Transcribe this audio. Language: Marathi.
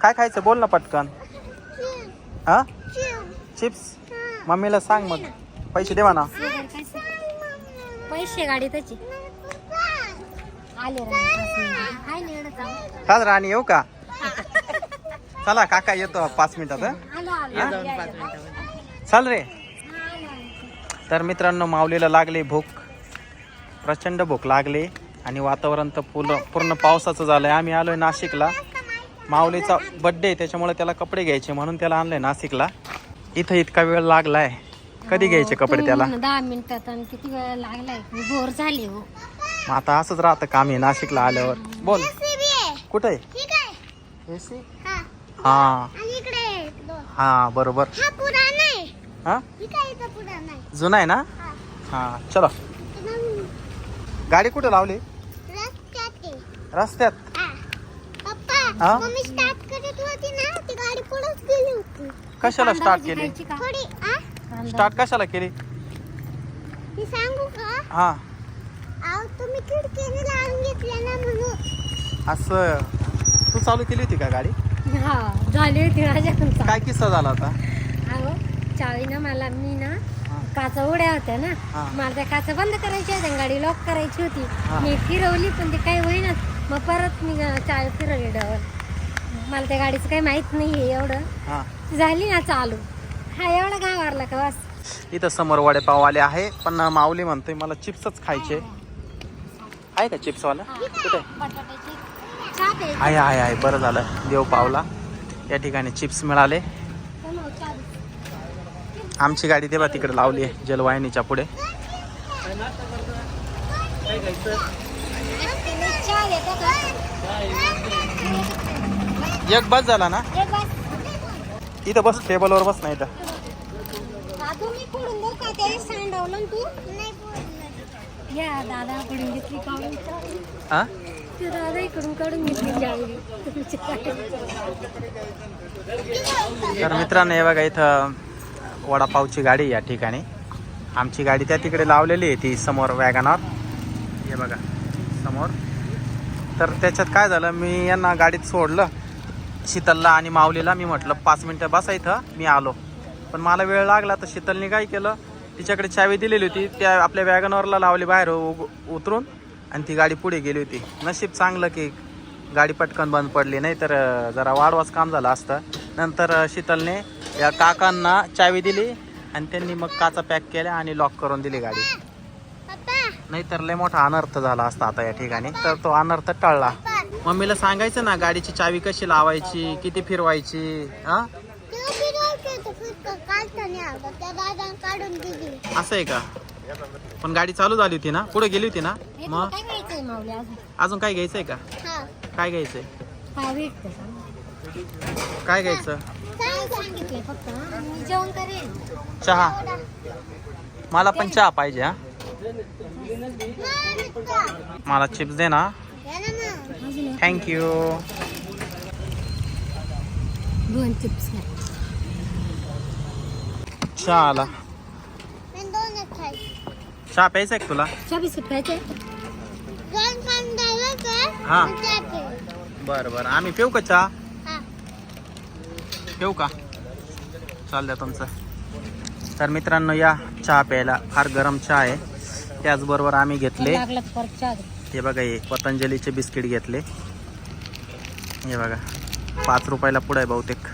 काय खायचं? बोल ना पटकन. हा? चिप्स. मम्मीला सांग मग. पैसे देवा ना पैसे गाडी त्याची आले. चाल. राणी येऊ का? चला काका येतो पाच मिनिटात? आलो आलो. चाल रे. तर मित्रांनो माऊलीला लागली भूक. प्रचंड भूक लागली. आणि वातावरण तर पूर्ण पूर्ण पावसाचं झालंय. आम्ही आलोय नाशिकला. माऊलीचा बड्डे त्याच्यामुळे त्याला कपडे घ्यायचे म्हणून त्याला आणलंय नाशिकला. इथं इतका वेळ लागलाय. कधी घ्यायचे कपडे तुम्ही त्याला दहा मिनिटात आणि किती वेळ लागलाय? मी बोर झाली हो. मग आता असंच राहतं काम आहे नाशिकला आल्यावर. बोल. कुठे एसी? हा. हा. बरोबर. हा जुना आहे ना? हा. चलो. गाडी कुठे लावली? रस्त्यात? हा? मम्मी स्टार्ट करत होती ना ती गाडी पुढेच गेली होती कशाला स्टार्ट केली? थोडी आ. स्टार्ट कशाला केली मी सांगू का हा तुम्ही खिडकीने लावून घेतल्या ना म्हणून असं तू चालू केली होती का गाडी हा झाली होती माझ्याकडून चाल. काय किस्सा झाला होता अहो चावी ना मला मी ना हा. काचा उड्या होत्या ना हा. मला त्या काचा बंद करायची होत्या गाडी लॉक करायची होती हा. मी फिरवली पण ते काही होईना मग परत मी चावी फिरवली. डबल मला त्या गाडीचं काही माहीत नाही एवढं. हा. झाली ना चालू. हा एवढा गावारला का बस? इथं समोर वडेपाववाले आहे. पण माऊली म्हणतोय मला चिप्सच खायचे. आहे का चिप्सवाला? कुठे. आहे आहे आहे. बरं झालं. देव पावला. या ठिकाणी चिप्स मिळाले. दे. आमची गाडी तेव्हा तिकडे लावली आहे जलवाहिनीच्या पुढे. चहा घेता का? एक बस झाला ना? एक बस. इथं बस टेबलवर बस नाही इथं. हा, तुम्ही फोडून देऊ का ते सांडवलं ना तू? नाही बोललं या दादा कडून घेतली काढून. हा? ते दादा इकडून काढून घेतली चावी तर मित्रांनो हे बघा इथं वडापावची गाडी या ठिकाणी. आमची गाडी त्या तिकडे लावलेली आहे ती समोर वॅगनॉर. हे बघा समोर. तर त्याच्यात काय झालं मी यांना गाडीत सोडलं शीतलला आणि माऊलीला. मी म्हटलं पाच मिनटं बसा इथं मी आलो. पण मला वेळ लागला तर शीतलने काय केलं तिच्याकडे चावी दिलेली होती त्या आपल्या वॅगनवरला लावली बाहेर उ- उतरून आणि ती गाडी पुढे गेली होती. नशीब चांगलं की गाडी पटकन बंद पडली नाही तर जरा वाढवाच काम झालं असतं. नंतर शीतलने या काकांना चावी दिली आणि त्यांनी मग काचा पॅक केल्या आणि लॉक करून दिली गाडी. नाहीतर नाही तर लय मोठा अनर्थ झाला असता आता या ठिकाणी. तर तो अनर्थ टळला. मम्मीला सांगायचं ना गाडीची चावी कशी लावायची किती फिरवायची हा? असं आहे का? पण गाडी चालू झाली होती ना? पुढे गेली होती ना? मग? अजून काय घ्यायचंय का? काय घ्यायचंय? काय काय घ्यायचं? चहा. मला पण चहा पाहिजे हा. मला चिप्स दे ना. थँक्यू दोन चिप्स चहा आला. मी दोनच खायचे चहा प्यायचा का तुला? चहा बिस्किट हा. पिऊ. बरं बरं. आम्ही पिऊ का चहा? हा. ठेवू का? चाल द्या तुमचं. तर मित्रांनो या चहा प्यायला फार गरम चहा आहे. त्याचबरोबर आम्ही घेतले. हे बघा हे पतंजलीचे बिस्किट घेतले. हे बघा पाच रुपयाला पुढं आहे बहुतेक.